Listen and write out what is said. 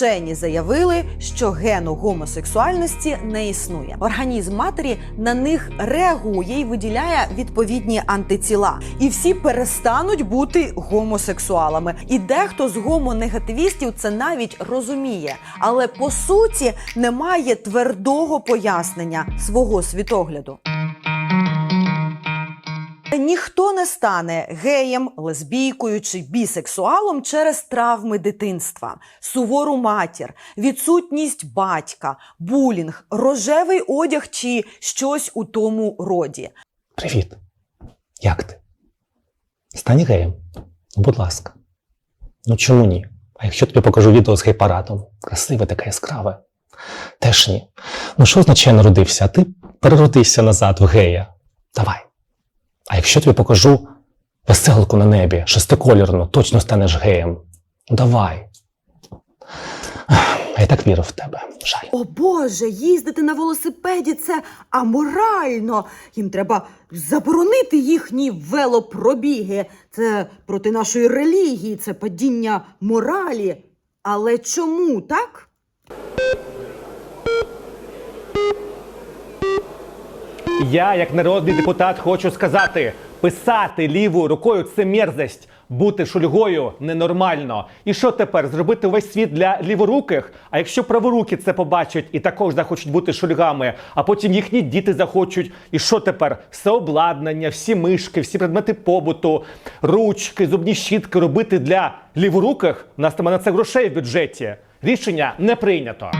Вчені заявили, що гену гомосексуальності не існує. Організм матері на них реагує і виділяє відповідні антитіла, і всі перестануть бути гомосексуалами. І дехто з гомонегативістів це навіть розуміє, але по суті немає твердого пояснення свого світогляду. Ніхто не стане геєм, лесбійкою чи бісексуалом через травми дитинства, сувору матір, відсутність батька, булінг, рожевий одяг чи щось у тому роді. Привіт. Як ти? Стань геєм. Будь ласка. Ну чому ні? А якщо тобі покажу відео з гей-парадом, красиве таке яскраве. Теж ні. Ну що означає народився? А ти переродися назад в гея. Давай. Якщо тобі покажу веселку на небі, шестиколірну, точно станеш геєм. Давай. Я так вірив в тебе. Жаль. О Боже, їздити на велосипеді це аморально. Їм треба заборонити їхні велопробіги. Це проти нашої релігії, це падіння моралі. Але чому так? Я, як народний депутат, хочу сказати: писати лівою рукою це мерзость. Бути шульгою ненормально. І що тепер? Зробити весь світ для ліворуких? А якщо праворуки це побачать і також захочуть бути шульгами, а потім їхні діти захочуть. І що тепер? Все обладнання, всі мишки, всі предмети побуту, ручки, зубні щітки робити для ліворуких? У нас немає на це грошей в бюджеті. Рішення не прийнято.